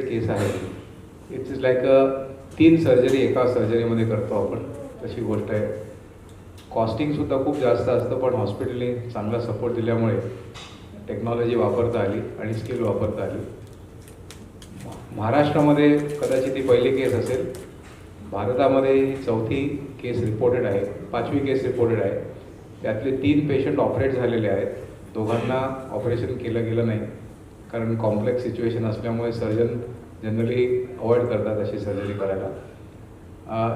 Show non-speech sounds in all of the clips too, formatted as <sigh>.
केस आहे. It is like a तीन surgery एका सर्जरीमध्ये करतो आपण. तशी गोष्ट आहे. कॉस्टिंगसुद्धा खूप जास्त असतं पण हॉस्पिटलने चांगला सपोर्ट दिल्यामुळे टेक्नॉलॉजी वापरता आली आणि स्किल वापरता आली. महाराष्ट्रामध्ये कदाचित ही पहिली केस असेल. भारतामध्ये ही चौथी केस रिपोर्टेड आहे. पाचवी केस रिपोर्टेड आहे. त्यातले तीन पेशंट ऑपरेट झालेले आहेत. दोघांना ऑपरेशन केलं गेलं नाही. कारण कॉम्प्लेक्स सिच्युएशन असल्यामुळे सर्जन जनरली अवॉइड करतात अशी सर्जरी करायला.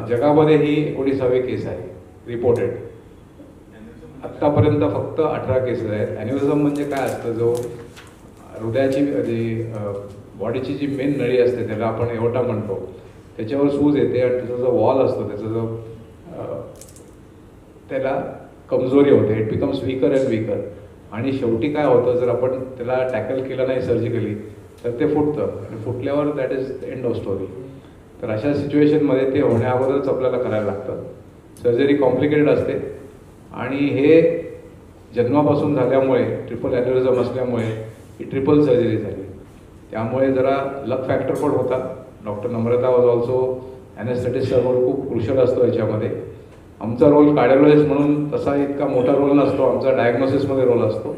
जगामध्ये ही एकोणीसावी केस आहे रिपोर्टेड आत्तापर्यंत फक्त अठरा केसेस आहेत. ॲन्युरिझम म्हणजे काय असतं? जो हृदयाची जी बॉडीची जी मेन नळी असते त्याला आपण एवटा म्हणतो. त्याच्यावर सूज येते आणि त्याचा जो वॉल असतो त्याचा जो त्याला कमजोरी होते. It becomes weaker and weaker आणि शेवटी काय होतं जर आपण त्याला टॅकल केलं नाही सर्जिकली तर ते फुटतं. आणि फुटल्यावर that is end of story तर अशा सिच्युएशनमध्ये ते होण्या अगोदरच आपल्याला करायला लागतं. सर्जरी कॉम्प्लिकेटेड असते. आणि हे जन्मापासून झाल्यामुळे ट्रिपल ॲन्युरिझम असल्यामुळे ही ट्रिपल सर्जरी झाली. त्यामुळे जरा लक फॅक्टर पण होता. Doctor Namrata was also anaesthetist सर्व खूप क्रुशल असतो याच्यामध्ये. आमचा रोल कार्डिओलॉजिस्ट म्हणून तसा इतका मोठा रोल नसतो. आमचा डायग्नोसिसमध्ये रोल असतो.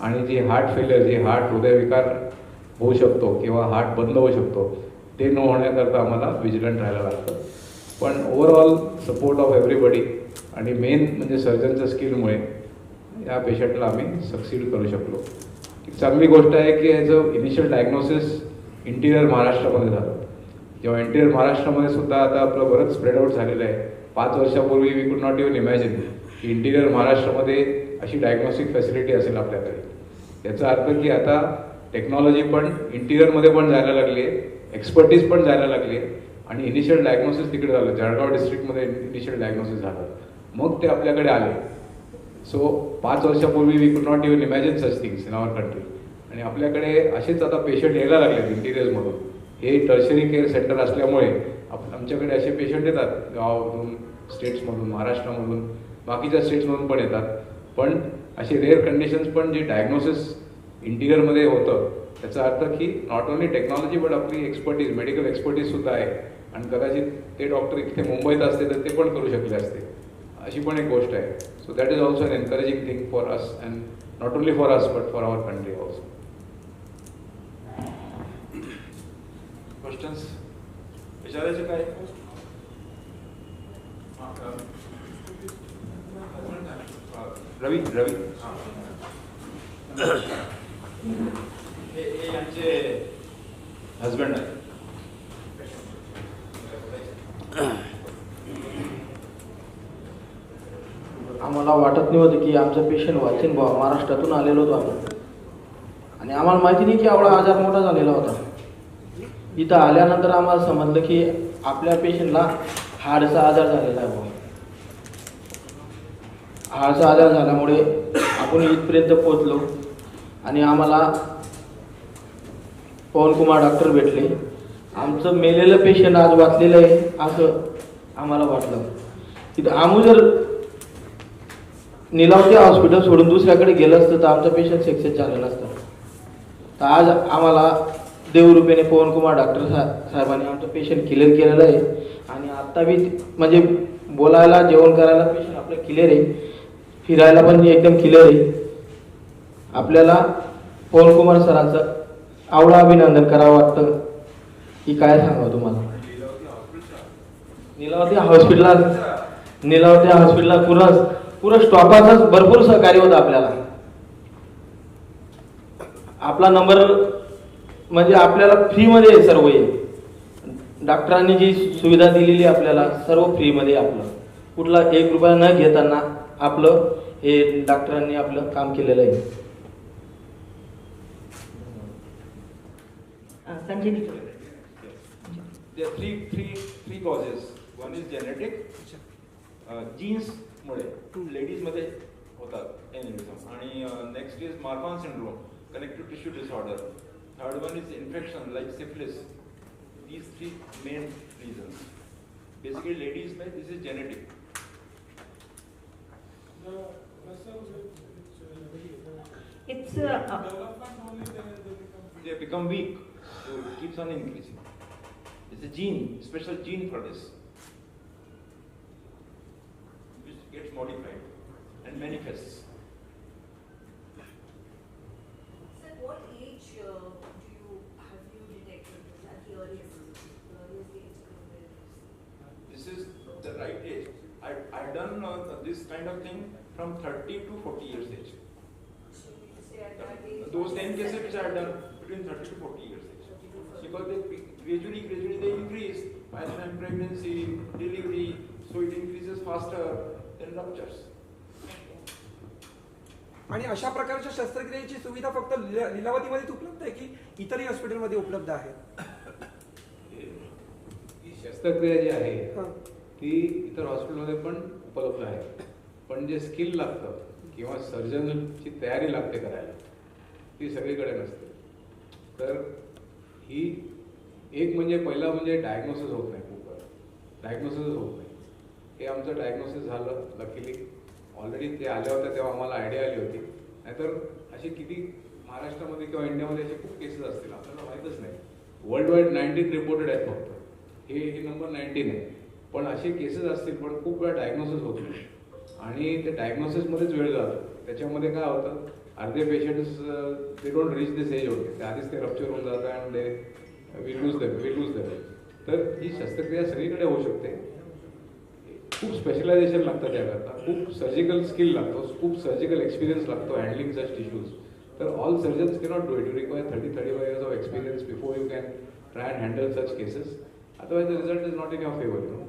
आणि जी हार्ट फेलियर जी हार्ट हृदयविकार होऊ शकतो किंवा हार्ट बंद होऊ शकतो ते न होण्याकरता आम्हाला विजिलंट राहायला लागतं. पण ओव्हरऑल सपोर्ट ऑफ एव्हरीबडी आणि मेन म्हणजे सर्जनच्या स्किलमुळे या पेशंटला आम्ही सक्सीड करू शकलो. एक चांगली गोष्ट आहे की याचं इनिशियल डायग्नोसिस इंटिरियर महाराष्ट्रामध्ये झालं. जेव्हा इंटिरियर महाराष्ट्रामध्ये सुद्धा आता आपलं बरंच स्प्रेड आउट झालेलं आहे. पाच वर्षापूर्वी we could not even imagine की इंटिरियर महाराष्ट्रामध्ये अशी डायग्नॉस्टिक फॅसिलिटी असेल आपल्याकडे. याचा अर्थ की आता टेक्नॉलॉजी पण इंटिरियरमध्ये पण जायला लागली आहे एक्सपर्टीज पण जायला लागली आहे आणि इनिशियल डायग्नोसिस तिकडे झालं. जळगाव डिस्ट्रिक्टमध्ये इनिशियल डायग्नोसिस झालं. मग ते आपल्याकडे आले. सो पाच वर्षापूर्वी we could not even imagine such things in our country आणि आपल्याकडे असेच आता पेशंट यायला लागलेत इंटिरियर्समधून हे टर्शरी केअर सेंटर असल्यामुळे आप आमच्याकडे असे पेशंट येतात. गावातून स्टेट्समधून महाराष्ट्रामधून बाकीच्या स्टेट्समधून पण येतात. पण असे रेअर कंडिशन्स पण जे डायग्नोसिस इंटिरियरमध्ये होतं त्याचा अर्थ की नॉट ओन्ली टेक्नॉलॉजी बट आपली एक्सपर्टीज मेडिकल एक्सपर्टीज सुद्धा आहे. आणि कदाचित ते डॉक्टर इथे मुंबईत असते तर ते पण करू शकले असते. अशी पण एक गोष्ट आहे. So that is also an encouraging thing for us and not only for us but for our country also questions विचारायचे काय? रवी रवी. हे हे यांचे हजबंड आहे. आम्हाला वाटत नव्हतं की आमचं पेशंट वाचीन बुवा. महाराष्ट्रातून आलेलो होतो आम्ही. आणि आम्हाला माहिती नाही की एवढा आजार मोठा झालेला होता. इथं आल्यानंतर आम्हाला समजलं की आपल्या पेशंटला हाडचा आजार झालेला आहे बुवा आजार झाल्यामुळे आपण इथपर्यंत पोचलो आणि आम्हाला पवनकुमार डॉक्टर भेटले. आमचं मेलेलं पेशंट आज वाचलेलं आहे असं आम्हाला वाटलं. तिथं आम्ही जर निलावते हॉस्पिटल सोडून दुसऱ्याकडे गेलं असतं तर आमचं पेशंट सक्सेस झालं नसतं. तर आज आम्हाला देवरूपेने पवनकुमार डॉक्टर सा साहेबांनी आमचं पेशंट क्लिअर केलेलं आहे. आणि आत्ता बी म्हणजे बोलायला जेवण करायला पेशंट आपलं क्लिअर आहे. फिरायला पण एकदम क्लिअर आहे. आपल्याला पवनकुमार सरांचं आवडं अभिनंदन करावं वाटतं. की काय सांगावं तुम्हाला? निलावती हॉस्पिटलला निलावती हॉस्पिटलला पूर्ण पूर्ण स्टॉपाचाच भरपूर सहकार्य होतं आपल्याला. आपला नंबर म्हणजे आपल्याला फ्रीमध्ये आहे सर्व हे डॉक्टरांनी जी सुविधा दिलेली आहे आपल्याला सर्व फ्रीमध्ये आपलं. कुठला एक रुपया न घेताना आपलं हे डॉक्टरांनी आपलं काम केलेलं आहे. There are three, three, three causes. One is genetic, uh, genes मुळे लेडीजमध्ये होतात एनिमिझम आणि next is Marfan syndrome connective tissue disorder Third one is infection like syphilis. These three main reasons. Basically, ladies, this is genetic. It's uh, uh, they become weak, so it keeps on increasing. It's a gene, special gene for this, which gets modified and manifests. This kind of thing from 30 to 40 years age. Age? Those 10 cases which I have done between 30 to 40 years age. Because they gradually, gradually they increase by the time pregnancy, delivery, so it increases faster than ruptures. आणि अशा प्रकारच्या शस्त्रक्रियेची सुविधा फक्त लिला- लिलावतीमध्येच उपलब्ध आहे की इतरही हॉस्पिटलमध्ये उपलब्ध आहे ही शस्त्रक्रिया जी आहे हां. ती इतर हॉस्पिटलमध्ये पण उपलब्ध आहे. पण जे स्किल लागतं किंवा सर्जनची तयारी लागते करायला ती सगळीकडे नसते. तर ही एक म्हणजे पहिला म्हणजे डायग्नोसिस होत नाही खूप डायग्नोसिस होत नाही. हे आमचं डायग्नोसिस झालं. लकीली ऑलरेडी ते आल्या होत्या तेव्हा आम्हाला आयडिया आली होती. नाहीतर अशी किती महाराष्ट्रामध्ये किंवा इंडियामध्ये असे खूप केसेस असतील. आपल्याला माहीतच नाही. वर्ल्ड वाईड नाईन्टीन रिपोर्टेड आहेत फक्त. हे हे नंबर नाईन्टीन आहे पण असे केसेस असतील पण खूप वेळा डायग्नोसिस होत नाही. आणि ते डायग्नोसिसमध्येच वेळ जातो. त्याच्यामध्ये काय होतं अर्धे पेशंट्स ते डोंट रीच दिस एज होते ते आधीच ते रप्चर होऊन जातं and they we lose them we lose them तर ही शस्त्रक्रिया सगळीकडे होऊ शकते. खूप स्पेशलायझेशन लागतं त्याकरता. खूप सर्जिकल स्किल लागतो. खूप सर्जिकल एक्सपिरियन्स लागतो हँडलिंग सच टिश्यूज तर all surgeons cannot do it you require thirty thirty five years of experience before you can try and handle such cases result is not in your favour you know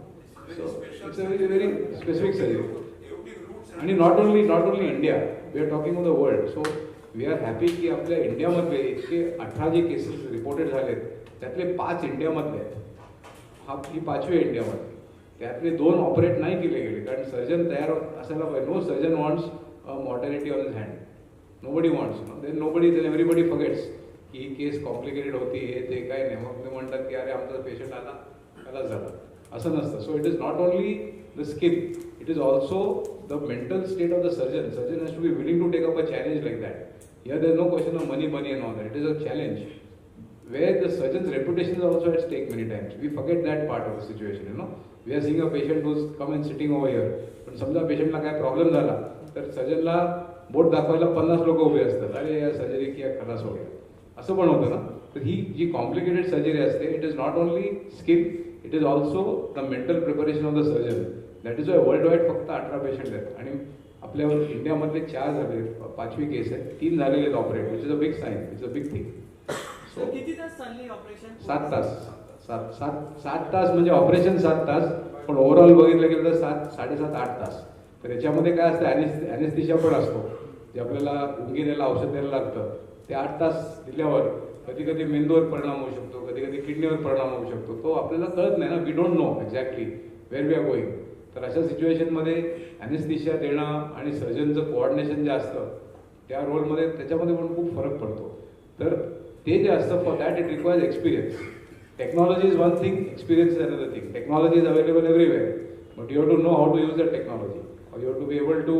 so it's a very very specific surgery आणि not only not only India we are talking on the world so we are happy की आपल्या इंडियामधले इतके अठरा जे cases reported झालेत त्यातले पाच इंडियामधले आहेत. हा ही पाचवी इंडियामध्ये त्यातले दोन ऑपरेट नाही केले गेले कारण सर्जन तयार असायला पाहिजे. No surgeon wants mortality on his hand nobody wants then nobody then everybody forgets की ही केस कॉम्प्लिकेटेड होती हे ते काय नाही मग ते म्हणतात की अरे आमचा पेशंट आला त्याला झाला. असं नसतं. So it is not only the skill it is also the mental state of the surgeon surgeon has to be willing to take up a challenge like that here there no question of money money and all that it is a challenge where the surgeon's reputation is also at stake many times. We forget that part of the situation, you know. We are seeing a patient who's come and sitting over here. पण समजा पेशंटला काय problem झाला तर सर्जनला बोट दाखवायला पन्नास लोक उभे असतात. अरे या सर्जरी किया खलास हो गया. असं पण होतं ना? तर ही जी कॉम्प्लिकेटेड सर्जरी असते it is not only skill it is also the mental preparation of the surgeon that is why world wide फक्त अठरा पेशंट आहेत. आणि आपल्यावर इंडियामधले चार झाले पाचवी केस आहेत. तीन झालेले आहेत operate which is a big sign it's a big thing so किती तास चालली ऑपरेशन सात तास. सात सात सात तास म्हणजे ऑपरेशन सात तास पण ओव्हरऑल बघितलं गेलं तर सात साडेसात आठ तास. तर याच्यामध्ये काय असतं ॲनेस ॲनेस्थिशिया पण असतो. जे आपल्याला उंगी द्यायला औषध द्यायला लागतं. ते आठ तास दिल्यावर कधी कधी मेंदूवर परिणाम होऊ शकतो कधी कधी किडनीवर परिणाम होऊ शकतो. तो आपल्याला कळत नाही ना we don't know exactly where we are going तर अशा सिच्युएशनमध्ये ॲनेस्थिशिया देणं आणि सर्जनचं कोऑर्डिनेशन जे असतं त्या रोलमध्ये त्याच्यामध्ये पण खूप फरक पडतो. तर ते जे असतं for that it requires experience technology is one thing experience is another thing technology is available everywhere but you have to know how to use the technology you you to be able to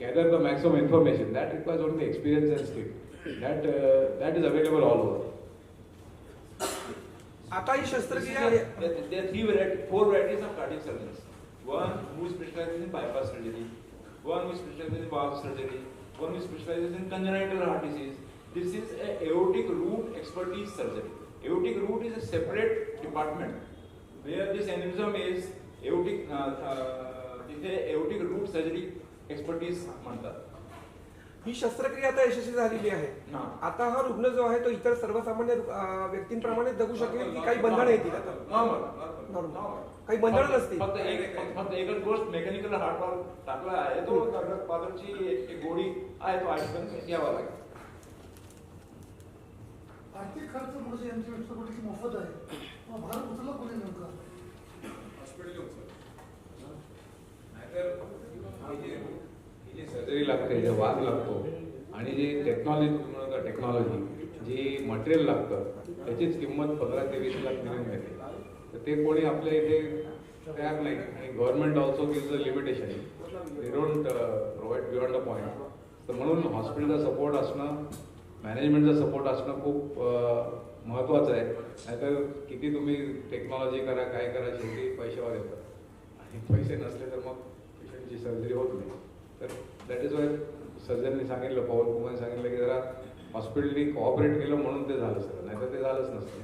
gather the maximum information that requires only experience and and. That uh, that is available all over. आता ही This is शस्त्रक्रिया There are three varieties, four varieties of cardiac surgeons. One who specializes in bypass surgery, one who specializes in valve surgery, one who specializes in congenital heart disease. This is a aortic root expertise surgery. Aortic root is a separate department where this aneurysm is aortic, uh, uh, तिथे aortic root surgery expertise म्हणतात. ही शस्त्रक्रिया आता यशस्वी झालेली आहे. हा. आता हा रुग्ण जो आहे तो इतर सर्वसामान्य व्यक्तींप्रमाणे जगू शकेल की काही बंधनं येतील आता. काही बंधनं नसतील. फक्त एक फक्त- फक्त एकच गोष्ट मेकॅनिकल हार्ट वॉल टाकला आहे तो पादरची एक गोळी आहे तो आयुष्यभर घ्यावा लागेल. आर्थिक खर्च म्हणजे यांची व्यक्तीची मोफत आहे. मग भारत उचलला कोणी नेमका? जी सर्जरी लागते जे वाद लागतो आणि जे टेक्नॉलॉजी टेक्नॉलॉजी जी मटेरियल लागतं त्याचीच किंमत पंधरा ते वीस लाख मिळून येते तर ते कोणी आपल्या इथे तयार नाही. आणि government also gives a limitation they don't provide beyond a point तर म्हणून हॉस्पिटलचा सपोर्ट असणं मॅनेजमेंटचा सपोर्ट असणं खूप uh, महत्त्वाचं आहे. नाहीतर किती तुम्ही टेक्नॉलॉजी करा काय करा शेवटी पैशावर येतात. आणि पैसे नसले तर मग पेशंटची सर्जरी होत नाही. तर दॅट इज वाय सर्जनने सांगितलं पवन कुमारने सांगितलं की जरा हॉस्पिटलनी कॉपरेट केलं म्हणून ते झालं सर नाहीतर ते झालंच नसतं.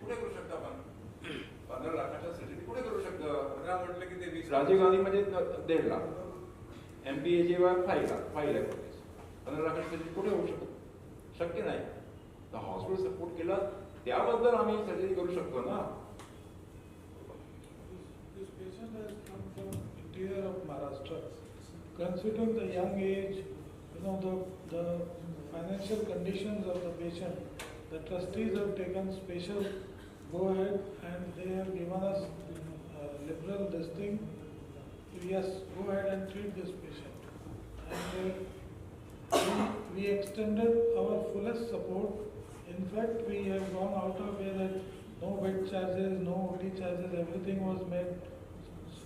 कुठे करू शकतो आपण? पंधरा लाखाच्या सर्जरी कुठे करू शकतो? पंधरा म्हटलं की ते वीस राजीव गांधीमध्ये न- दीड लाख. एम पी एचे वर five lakh five lakh rupees पंधरा लाखाची सर्जरी कुठे होऊ शकतो? शक्य नाही. तर हॉस्पिटल सपोर्ट केला त्याबद्दल आम्ही सर्जरी करू शकतो ना. This patient has come from interior of Maharashtra. Considering the young age, you know, the, the financial conditions of the patient, the trustees have taken special go ahead and they have given us uh, liberal this thing. Yes, go ahead and treat this patient. And uh, we, we extended our fullest support. In fact, we have gone out of way that no bed charges, no OT charges, everything was made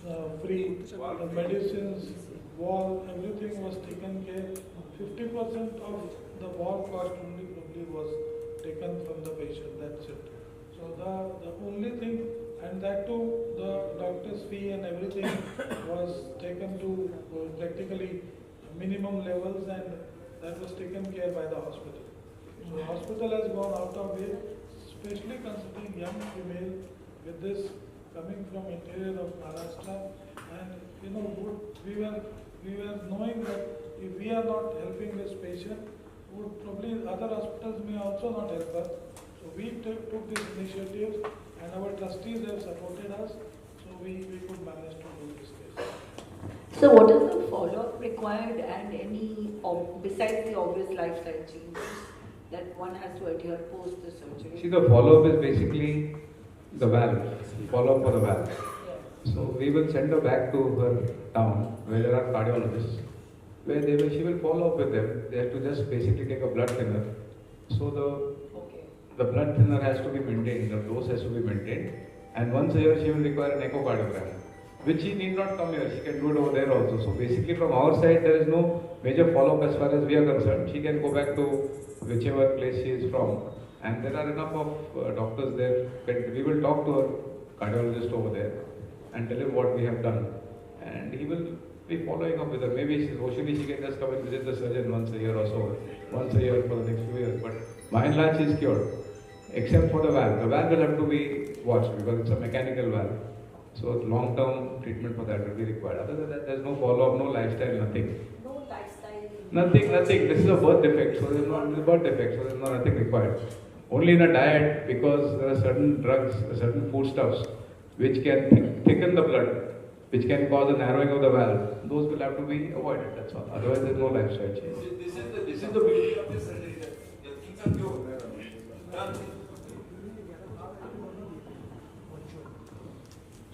uh, free. The medicines, wall, everything was taken care. Fifty percent of the wall cost only probably was taken from the patient, that's it. So the, the only thing, and that too, the doctor's fee and everything <coughs> was taken to uh, practically minimum levels and that was taken care by the hospital. So hospital has gone out of way, especially considering young female with this coming from interior of Maharashtra. And you know, we were, we were knowing that if we are not helping this patient, would probably other hospitals may also not help us. So we took, took this initiative and our trustees have supported us, so we, we could manage to do this case. So what is the follow-up required and any, ob- besides the obvious lifestyle changes that one has to adhere post the surgery? See, the follow-up is basically the valve, follow-up for the valve. So we will send her back to her town where there are cardiologists, where they will, she will follow up with them. They have to just basically take a blood thinner. So the Okay. the blood thinner has to be maintained, the dose has to be maintained, and once a year she will require an echocardiogram, which she need not come here, she can do it over there also. So basically from our side, there is no major follow-up as far as we are concerned. She can go back to whichever place she is from, and there are enough of uh, doctors there. We will talk to her cardiologist over there and tell him what we have done, and he will be following up with her. Maybe she, socially she can just come and visit the surgeon once a year or so, once a year for the next few years. But by and large, is cured, except for the valve. The valve will have to be watched because it's a mechanical valve. So long-term treatment for that will be required. Other than that, there's no follow-up, no lifestyle, nothing. No lifestyle. Nothing, nothing. This is a birth defect, so there's no this is birth defect, so there's no nothing required. Only in a diet, because there are certain drugs, certain foodstuffs which can thick- thicken the blood, which can cause a narrowing of the valve. Those will have to be avoided. That's all. Otherwise, there's no lifestyle change. This is the, this is the beauty of this surgery that things are cured. Done.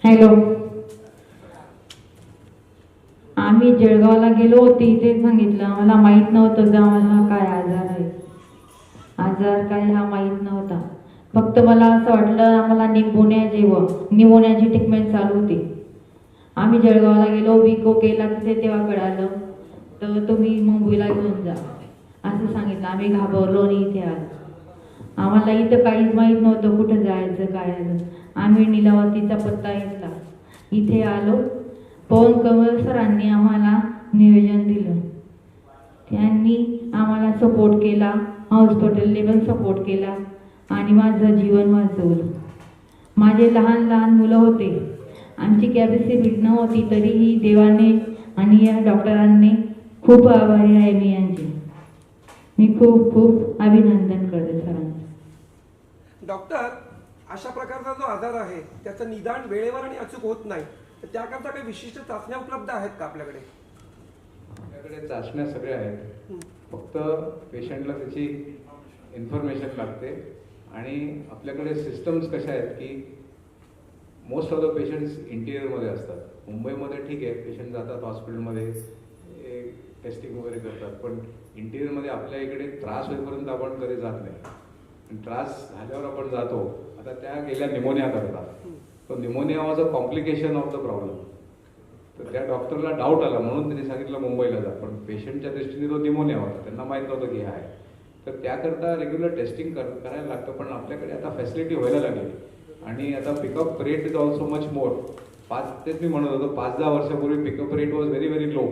Hello आम्ही जळगावला गेलो होते इथे सांगितलं आम्हाला माहीत नव्हतं की आम्हाला काय आजार आहे आजार काय हा माहीत नव्हता फक्त मला असं वाटलं आम्हाला निमोनिया जेव्हा निमोनियाची ट्रीटमेंट चालू होती. आम्ही जळगावला गेलो विको केला तिथे तेव्हा कळालं. तर तुम्ही मुंबईला घेऊन जा. असं सांगितलं. आम्ही घाबरलो आणि इथे आलो. आम्हाला इथं काहीच माहीत नव्हतं कुठं जायचं काय आम्ही निलावतीचा पत्ता घेतला. इथे आलो. पवन कमल सरांनी आम्हाला नियोजन दिलं. त्यांनी आम्हाला सपोर्ट केला. हॉस्पिटलने पण सपोर्ट केला. आणि माझं जीवन वाचवलं. माझे लहान लहान मुलं होते. आमची कॅपॅसिटी नव्हती तरीही देवाने आणि या डॉक्टरांनी खूप आभारी आहे मी यांचे. मी खूप खूप अभिनंदन करते सरांचं. डॉक्टर अशा प्रकारचा जो आजार आहे त्याचं निदान वेळेवर आणि अचूक होत नाही. तर त्याकरता काही विशिष्ट चाचण्या उपलब्ध आहेत का आपल्याकडे? आपल्याकडे चाचण्या सगळ्या आहेत. फक्त पेशंटला त्याची इन्फॉर्मेशन लागते. आणि आपल्याकडे सिस्टम्स कशा आहेत की मोस्ट ऑफ द पेशंट्स इंटिरियरमध्ये असतात. मुंबईमध्ये ठीक आहे पेशंट जातात हॉस्पिटलमध्ये टेस्टिंग वगैरे करतात. पण इंटिरियरमध्ये आपल्या इकडे त्रास होईपर्यंत आपण कधी जात नाही. आणि त्रास झाल्यावर आपण जातो. आता त्या गेल्या निमोनिया करतात. तो pneumonia was a complication of the problem तर त्या डॉक्टरला डाऊट आला. म्हणून त्यांनी सांगितलं मुंबईला जा. पण पेशंटच्या दृष्टीने तो निमोनिया होता. त्यांना माहीत नव्हतं की हा आहे. तर त्याकरता रेग्युलर टेस्टिंग कर करायला लागतं पण आपल्याकडे आता फॅसिलिटी व्हायला लागली. आणि आता pickup rate is also much more पाच तेच मी म्हणत होतो पाच दहा वर्षापूर्वी pickup rate was very very low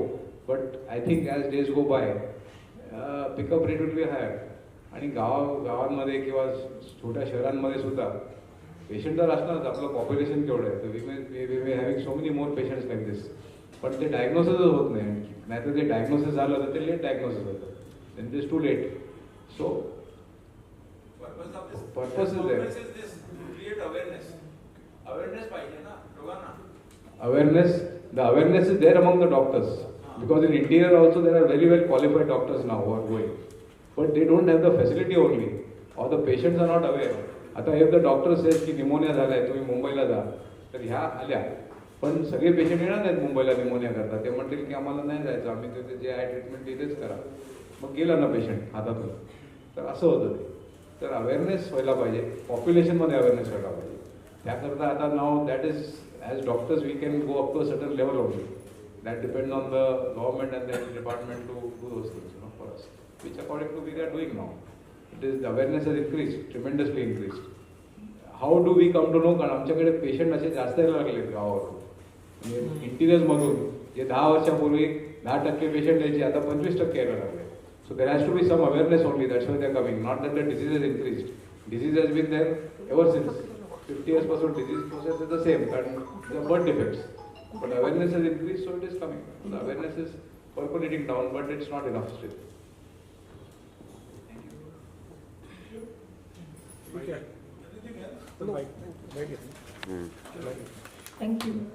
but I think as days go by pickup rate will be higher आणि गाव गावांमध्ये किंवा छोट्या शहरांमध्ये सुद्धा पेशंट तर असणारच आपलं पॉप्युलेशन केवढं आहे. तर we may we may having so many more patients like this पण ते डायग्नोसिसच होत नाही. नाहीतर ते डायग्नोसिस झालं तर ते लेट डायग्नोसिस होतं. Then is too late so Purpose of this. Purpose is there. Purpose is this, to create awareness. Awareness पाहिजे ना लोकांना. awareness the awareness is there among the doctors because in interior also there are very well qualified doctors now who are going but they don't have the facility only or the patients are not aware आता if the doctor says की pneumonia झालाय तुम्ही मुंबईला जा तर ह्या आल्या पण सगळे पेशंट येणार नाहीत मुंबईला निमोनिया करता ते म्हणतील की आम्हाला नाही जायचं आम्ही तिथे जे आहे ट्रीटमेंट तिथेच करा मग गेला ना पेशंट हातातून तर असं होतं ते. तर अवेअरनेस व्हायला पाहिजे. पॉप्युलेशनमध्ये अवेअरनेस व्हायला पाहिजे. त्याकरता आता now that is as doctors we can go up to a certain level only that depend on the government and that department to do those things no for us which according to we are doing now it is the awareness has increase tremendously increase how do we come to know कारण आमच्याकडे patient असे जास्त यायला लागले गावावरून. म्हणजे इंटिरियर्समधून जे दहा वर्षापूर्वी दहा टक्के पेशंट यायचे आता पंचवीस टक्के यायला लागले So there has to be some awareness only, that's why they are coming. Not that the disease has increased. Disease has been there ever since. 50 years past, disease process is the same, that the birth defects. But awareness has increased, so it is coming. The awareness is percolating down, but it's not enough still. Thank you. Thank you.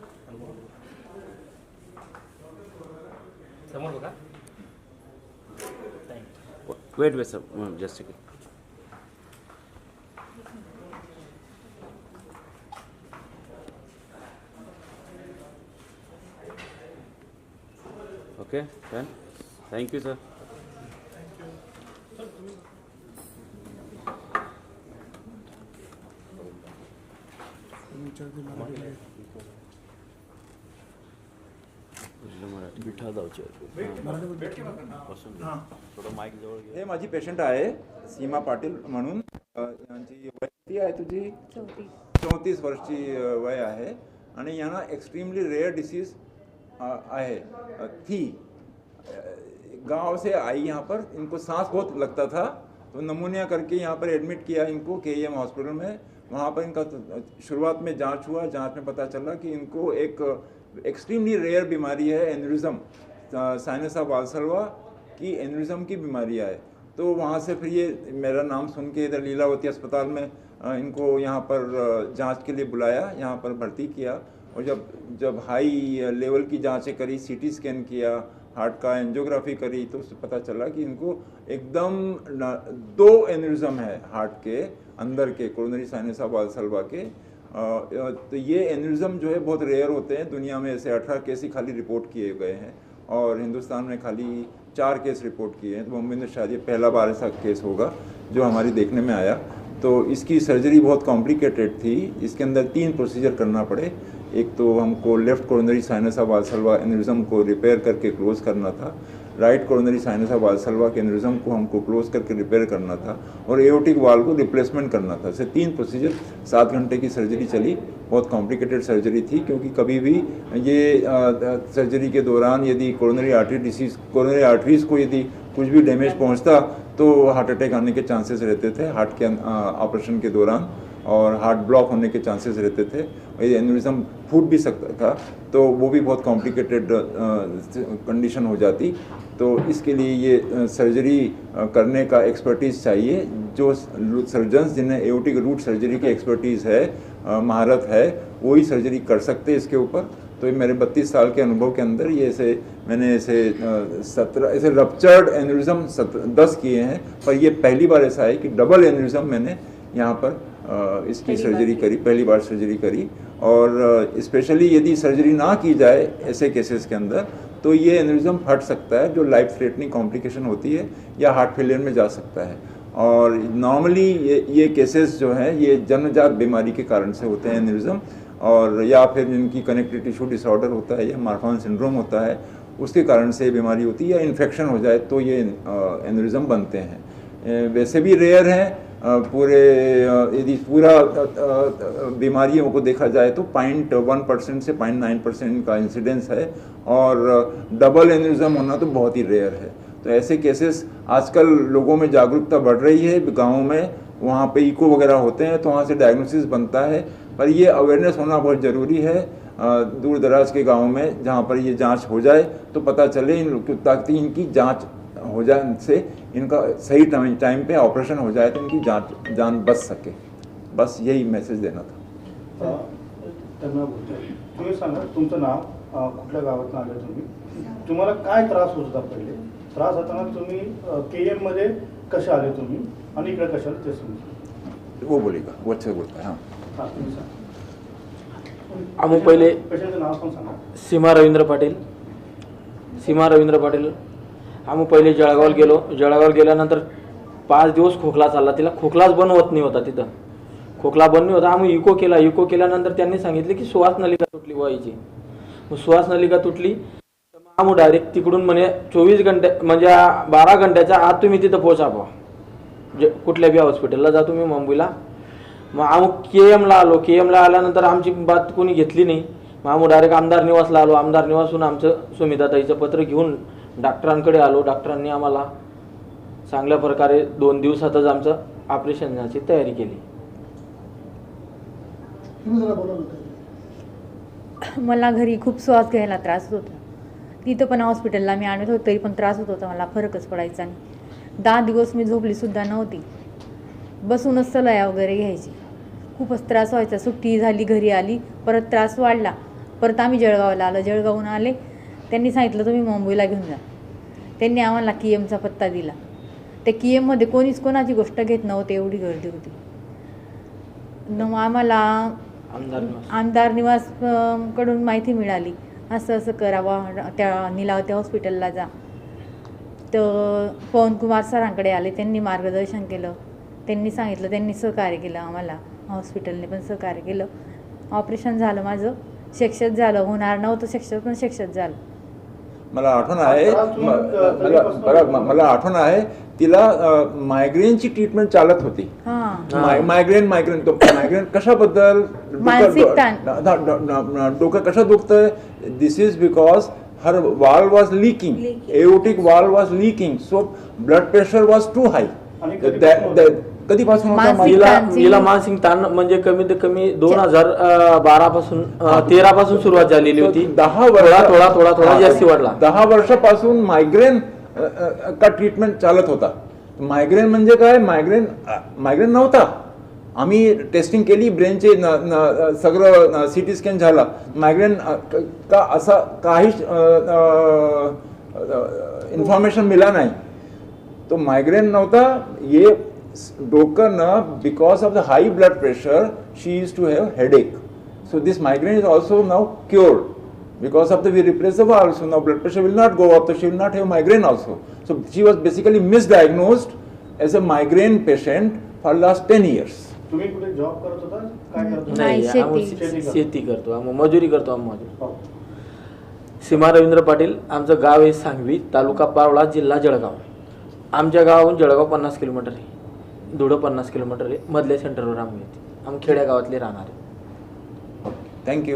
Someone look up. Wait, wait, sir. just a second. Okay, done. Thank you, sir. Thank you. हे. माझी patient आहे सीमा पाटील म्हणून. यांची वय किती आहे तुझी? चौतीस. वर्षची वय आहे. आणि यांना एक्सट्रीमली रेयर डिसीज आहे. थी. गांव से आई यहाँ पर इनको सांस बहुत लगता था. तो नमूनिया करके यहाँ पर एडमिट किया इनको के एम हॉस्पिटल में. वहाँ पर इनका शुरुआत में जांच हुआ. जांच में पता चला कि इनको एक एक्सट्रीमली रेयर बीमारी है एनरिज्म साइनस ऑफ़ वालसलवा की एनरिज्म की बीमारी है। तो वहाँ से फिर ये मेरा नाम सुन के इधर लीलावती अस्पताल में इनको यहाँ पर जाँच के लिए बुलाया, यहाँ पर भर्ती किया और जब जब हाई लेवल की जांचें करी सीटी स्कैन किया हार्ट का एंजियोग्राफी करी तो उससे पता चला कि इनको एकदम दो एनरिज्म है हार्ट के, अंदर के कोरोनरी साइनस ऑफ़ वालसलवा के तो ये एनरिज्म जो है बहुत रेयर होते हैं। दुनिया में ऐसे अठारह केस ही खाली रिपोर्ट किए गए हैं और हिंदुस्तान में खाली चार केस रिपोर्ट किए हैं। तो मुंबई में शायद ये पहला बार ऐसा केस होगा जो हमारी देखने में आया। तो इसकी सर्जरी बहुत कॉम्प्लिकेटेड थी। इसके अंदर तीन प्रोसीजर करना पड़े। एक तो हमको left coronary sinus Valsalva aneurysm को रिपेयर करके क्लोज करना था। राइट कोरोनरी साइनस वालसलवा के एनरिज्म को हमको क्लोज करके रिपेयर करना था और एओटिक वाल को रिप्लेसमेंट करना था। ऐसे तीन प्रोसीजर सात घंटे की सर्जरी चली। बहुत कॉम्प्लिकेटेड सर्जरी थी क्योंकि कभी भी ये सर्जरी के दौरान यदि coronary artery disease coronary arteries को यदि कुछ भी डैमेज पहुँचता तो हार्ट अटैक आने के चांसेस रहते थे हार्ट के ऑपरेशन के दौरान और हार्ट ब्लॉक होने के चांसेस रहते थे। एन्यूरिज्म फूट भी सकता था तो वो भी बहुत कॉम्प्लिकेटेड कंडीशन हो जाती। तो इसके लिए ये सर्जरी करने का एक्सपर्टीज़ चाहिए जो सर्जन्स जिन्हें एओटिक रूट सर्जरी की एक्सपर्टीज़ है महारत है वही सर्जरी कर सकते हैं इसके ऊपर। तो मेरे बत्तीस साल के अनुभव के अंदर ये ऐसे मैंने ऐसे सत्रह ऐसे रप्चर्ड एन्यूरिज्म दस किए हैं पर ये पहली बार ऐसा है कि डबल एन्यूरिज्म मैंने यहाँ पर इसकी सर्जरी करी पहली बार सर्जरी करी। और स्पेशली यदि सर्जरी ना की जाए ऐसे केसेस के अंदर तो ये एन्यूरिज्म फट सकता है, जो लाइफ थ्रेटनिंग कॉम्प्लिकेशन होती है, या हार्ट फेलियर में जा सकता है। और नॉर्मली ये ये केसेस जो हैं, ये जन्मजात बीमारी के कारण से होते हैं एन्यूरिज्म और, या फिर जिनकी कनेक्टिव टिश्यू डिसऑर्डर होता है, या मार्फान सिंड्रोम होता है, उसके कारण से बीमारी होती है, या इन्फेक्शन हो जाए तो ये एन्यूरिज्म बनते हैं। वैसे भी रेयर हैं पूरे यदि पूरा बीमारियों को देखा जाए तो पॉइंट वन परसेंट से पॉइंट नाइन परसेंट का इंसिडेंस है और डबल एन्यूज़म होना तो बहुत ही रेयर है। तो ऐसे केसेस आजकल लोगों में जागरूकता बढ़ रही है, गाँव में, वहाँ पे इको वगैरह होते हैं तो वहाँ से डायग्नोसिस बनता है, पर ये अवेयरनेस होना बहुत ज़रूरी है दूर दराज के गाँव में जहाँ पर ये जाँच हो जाए तो पता चले इन ताकि इनकी जाँच हो जाने से इनका सही टाइम टाइम पे ऑपरेशन हो जाए तो इनकी जाँच जान बच सके। बस यही मैसेज देना था। तुम्ही सांगा तुमचं नाव कुठल्या गावातून आले तुम्ही? तुम्हाला काय त्रास होत होता पहिले? त्रास होताना तुम्ही के एम मध्ये कसे आले तुम्ही? आणि इकडे कशाला ते सांगा. वो बोलेगा वो अच्छा बोलता है हाँ। हाँ आम्ही पहिले सीमा रवींद्र पाटील. सीमा रवींद्र पाटील. आम्ही पहिले जळगावला गेलो. जळगावला गेल्यानंतर पाच दिवस खोकला चालला. तिला खोकलाच बंद होत नाही होता तिथं. खोकला बंद नाही होता. आम्ही इको केला. इको केल्यानंतर त्यांनी सांगितले की सुवास नलिका तुटली व्हायची. मग सुवास नलिका तुटली. तर मग आम्ही डायरेक्ट तिकडून म्हणे चोवीस घंटे म्हणजे बारा घंट्याच्या आत तुम्ही तिथं पोहोचा बा जे कुठल्या बी हॉस्पिटलला जा तुम्ही मुंबईला. मग आम्ही के एमला आलो. के एमला आल्यानंतर आमची बात कोणी घेतली नाही. मग आम्ही डायरेक्ट आमदार निवासला आलो. आमदार निवासून आमचं सुमिताताईचं पत्र घेऊन डॉक्टरांकडे आलो. डॉक्टरांनी आम्हाला चांगल्या प्रकारे दोन दिवसातच आमचं ऑपरेशनची तयारी केली. मला घरी खूप श्वास घ्यायला त्रास होत होता. तिथं पण हॉस्पिटलला मी आणत होतो तरी पण त्रास होत होता. मला फरकच पडायचा नाही. दहा दिवस मी झोपली सुद्धा नव्हती. बसूनच सलया वगैरे घ्यायची. खूपच त्रास व्हायचा. सुट्टी झाली घरी आली. परत त्रास वाढला. परत आम्ही जळगावला आलो. जळगावहून आले. त्यांनी सांगितलं तुम्ही मुंबईला घेऊन जा. त्यांनी आम्हाला की एमचा पत्ता दिला. त्या की एममध्ये कोणीच कोणाची गोष्ट घेत नव्हते एवढी गर्दी होती. न मग आम्हाला आमदार निवास. कडून माहिती मिळाली. असं असं करावं त्या निलावते हॉस्पिटलला जा. तर पवनकुमार सरांकडे आले. त्यांनी मार्गदर्शन केलं. त्यांनी सांगितलं त्यांनी सहकार्य केलं आम्हाला. हॉस्पिटलने पण सहकार्य केलं. ऑपरेशन झालं माझं. शिक्षत झालं. होणार नव्हतं शिक्षक पण शिक्षत झालं. मला आठवण आहे मला? म- मला आठवण आहे तिला मायग्रेनची ट्रीटमेंट चालत होती. हां. माय- मायग्रेन मायग्रेन तो मायग्रेन कशाबद्दल? डोकं- कसं दुखतंय? This is because her wall was leaking Leaking. Aortic wall was leaking so blood pressure was too high कधीपासून होतं? मानसिक ताण म्हणजे कमीत कमी दोन हजार बारा पासून तेरा पासून सुरुवात झालेली होती. दहा थोडा थोडा थोडा थोडा हा, जास्ती वाढला. दहा वर्षापासून मायग्रेन अ, अ, का ट्रीटमेंट चालत होता. मायग्रेन म्हणजे काय? मायग्रेन मायग्रेन नव्हता. आम्ही टेस्टिंग केली ब्रेनचे न- न- सगळं सी टी स्कॅन झाला. मायग्रेन अ, क- का असा काहीच इन्फॉर्मेशन मिळा नाही. तो मायग्रेन नव्हता. ये डोकं न because of the high blood pressure she is to have headache So this migraine is also now cured because of the we replace the valve. So now blood pressure will not go up. So she will not have migraine also. So she was basically misdiagnosed as a migraine patient for last 10 years. तुम्ही कुठे job करत होता काय करत होता नाही, नाही आम्ही शेती. शे- शेती करतो आम्ही मजुरी करतो आम्ही मजुरी हो. सीमा रवींद्र पाटील आमचं गाव आहे सांगवी तालुका पावळा जिल्हा जळगाव आमच्या गावाहून जळगाव पन्नास किलोमीटर आहे धुळं पन्नास किलोमीटर आहे. मधल्या सेंटरवर आम्ही येते. आम्ही खेड्या गावातले राहणार आहे Thank